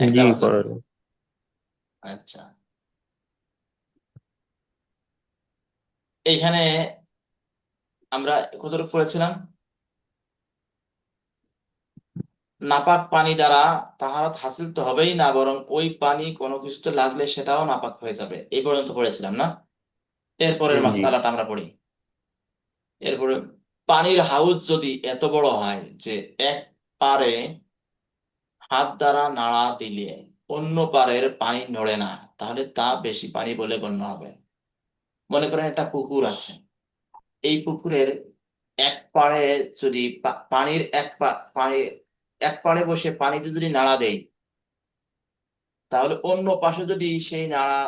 জি আচ্ছা। এইখানে আমরা কতটুকু পড়েছিলাম? নাপাক পানি দ্বারা তাহারাত হাসিল তো হবেই না বরং ওই পানি কোনো কিছুতে লাগলে সেটাও নাপাক হয়ে যাবে। এই পর্যন্ত পড়েছিলাম না? এরপরের জি মাসআলাটা আমরা পড়ি। এরপরে পানির হাউজ যদি এত বড় হয় যে এক পারে হাত দ্বারা নাড়া দিলে অন্য পারের পানি নড়ে না, তাহলে তা বেশি পানি বলে গণ্য হবে। মনে করেন একটা পুকুর আছে। এই পুকুরের এক পাড়ে যদি পানির এক পানি, এক পাড়ে বসে পানিতে যদি নাড়া দেই তাহলে অন্য পাশে যদি সেই নাড়া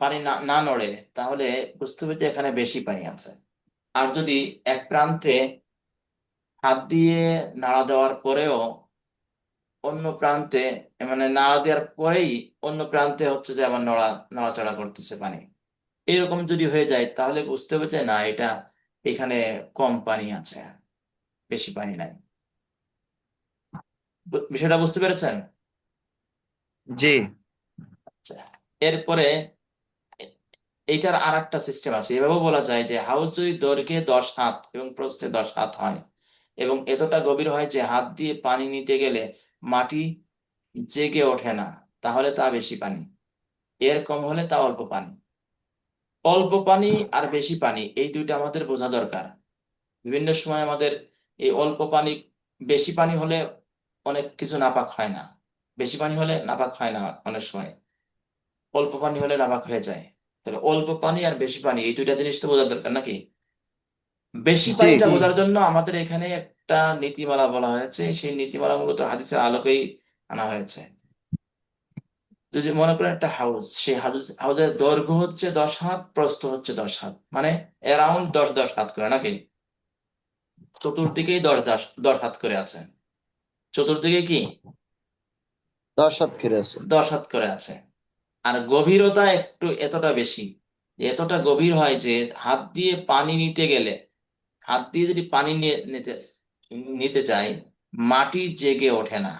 পানি না নড়ে, তাহলে বুঝতে হবে যে এখানে বেশি পানি আছে। আর যদি এক প্রান্তে হাত দিয়ে নাড়া দেওয়ার পরেও অন্য প্রান্তে মানে নাড়া দেওয়ার পরেই অন্য প্রান্তে হচ্ছে যে আমার নড়া নড়াচড়া করতেছে পানি। এরকম যদি হয়ে যায় তাহলে বুঝতে হবে যে না এটা এখানে কম পানি আছে বেশি পানি নাই। বিষয়টা বুঝতে পেরেছেন? জি। আচ্ছা এরপরে এইটার আর একটা সিস্টেম আছে। এভাবে বলা যায় যে হাউস যদি দৈর্ঘ্যে দশ হাত এবং প্রস্থে দশ হাত হয় এবং এতটা গভীর হয় যে হাত দিয়ে পানি নিতে গেলে মাটি জেগে ওঠে না, তাহলে তা বেশি পানি। এর কম হলে তা অল্প পানি। অল্প পানি আর বেশি পানি, এই দুইটা আমাদের বোঝা দরকার। বিভিন্ন সময় আমাদের এই অল্প পানি, বেশি পানি হলে অনেক কিছু নাপাক হয় না। বেশি পানি হলে নাপাক হয় না অনেক সময়। অল্প পানি হলে নাপাক হয়ে যায়। তাহলে অল্প পানি আর বেশি পানি, এই দুইটা জিনিস তো বোঝা দরকার নাকি? বেশি জি পানিটা জি। বোঝার জন্য আমাদের এখানে একটা নীতিমালা বলা হয়েছে। সেই নীতিমালা মূলত হাদিসের আলোকেই আনা হয়েছে। যদি মনে করেন একটা হাউস সেই হাউস হাউসের দৈর্ঘ্য হচ্ছে দশ হাত প্রস্থ হচ্ছে দশ হাত। মানে অ্যারাউন্ড দশ দশ হাত করে নাকি? চতুর্দিকেই দশ দশ দশ হাত করে আছে। চতুর্দিকে কি? দশ হাত ফিরে আছে। দশ হাত করে আছে। আর গভীরতা একটু এতটা বেশি এতটা গভীর হয় যে হাত দিয়ে পানি নিতে গেলে হাত দিয়ে যদি পানি নিয়ে নিতে নিতে চাই মাটি জেগে ওঠে না।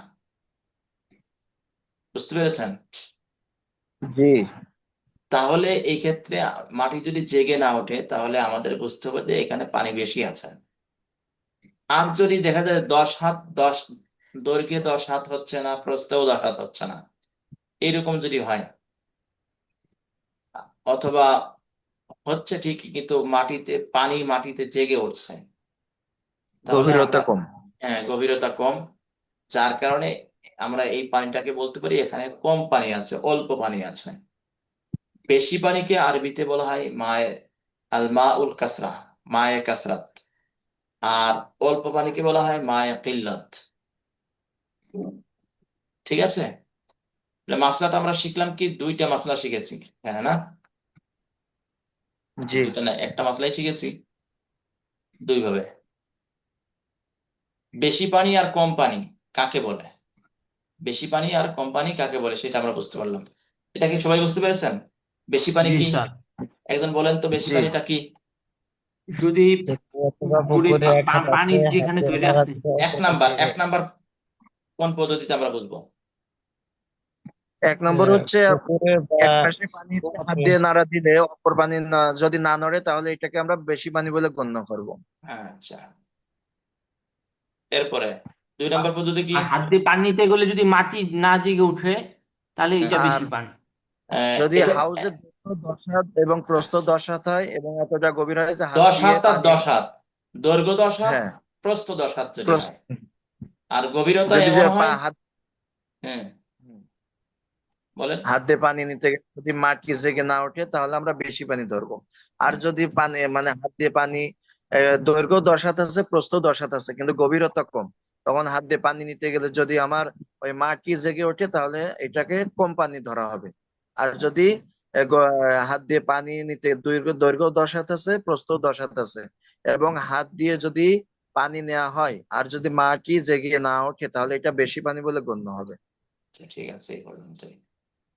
বুঝতে পেরেছেন? জি। তাহলে এই ক্ষেত্রে মাটি যদি জেগে না ওঠে তাহলে আমাদের বুঝতে হবে যে এখানে পানি বেশি আছে। আর যদি দেখা যায় দশ হাত দশ দৈর্ঘ্যে দশ হাত হচ্ছে না প্রস্থেও দশ হাত হচ্ছে না এরকম যদি হয় অথবা হচ্ছে ঠিকই কিন্তু মাটিতে পানি মাটিতে জেগে উঠছে। তাহলে গভীরতা কম। হ্যাঁ গভীরতা কম যার কারণে আমরা এই পানিটাকে বলতে পারি এখানে কম পানি আছে অল্প পানি আছে। বেশি পানিকে আরবিতে বলা হয় মায়ে আল মা উল কাসরা মায়ে কাসরাত। আর অল্প পানিকে বলা হয় মায়ে কিল্লাত। ঠিক আছে? মাসলাটা আমরা শিখলাম কি? দুইটা মাসলা শিখেছি হ্যাঁ না? জি। দুইটা না একটা মাসলাই শিখেছি দুই ভাবে বেশি পানি আর কম পানি কাকে বলে? বেশি পানি আর কম পানি কাকে বলে সেটা আমরা বুঝতে পারলাম। এটা কি সবাই বুঝতে পেরেছেন? বেশি পানি জি কি? স্যার। একজন বলেন তো বেশি জি। পানিটা কি? যদি অথবা পুকুরে পুকুরে পা- এক পা- হাত পানি আছে যেখানে এক আছে। এক নাম্বার এক নাম্বার কোন পদ্ধতিতে আমরা বুঝব? এক নম্বর হচ্ছে পুকুরে এক পাশে পানি হাত দিয়ে নাড়া দিলে অপর পানি না- যদি না নড়ে তাহলে এটাকে আমরা বেশি পানি বলে গণ্য করব। আচ্ছা। এরপরে দুই নাম্বার পদ্ধতি কি? হাত দিয়ে পানি নিতে গেলে যদি মাটি না জেগে উঠে তাহলে এটা বেশি পানি। যদি দৈর্ঘ্য দশ হাত এবং প্রস্থ দশ হাত হয় এবং এতটা গভীর হয় যে দশ হাত আর দশ হাত। দৈর্ঘ্য দশ হাত হ্যাঁ। প্রস্থ দশ হাত যদি প্রস্থ- হয়। আর গভীরতা এমন হয় হাত হ্যাঁ। বলেন। হাত দিয়ে পানি নিতে গেলে যদি মাটি জেগে না ওঠে তাহলে আমরা বেশি পানি ধরবো। আর যদি পানি মানে হাত দিয়ে পানি দৈর্ঘ্য দশ হাত আছে প্রস্থ দশ হাত আছে কিন্তু গভীরতা কম তখন হাত দিয়ে পানি নিতে গেলে যদি আমার ওই মাটি জেগে ওঠে তাহলে এটাকে কম পানি ধরা হবে। আর যদি হাত দিয়ে পানি নিতে দৈর্ঘ্য দৈর্ঘ্য দশ হাত আছে প্রস্থ দশ হাত আছে এবং হাত দিয়ে যদি পানি নেওয়া হয় আর যদি মাটি জেগে না ওঠে তাহলে এটা বেশি পানি বলে গণ্য হবে। আচ্ছা ঠিক আছে এই পর্যন্তই।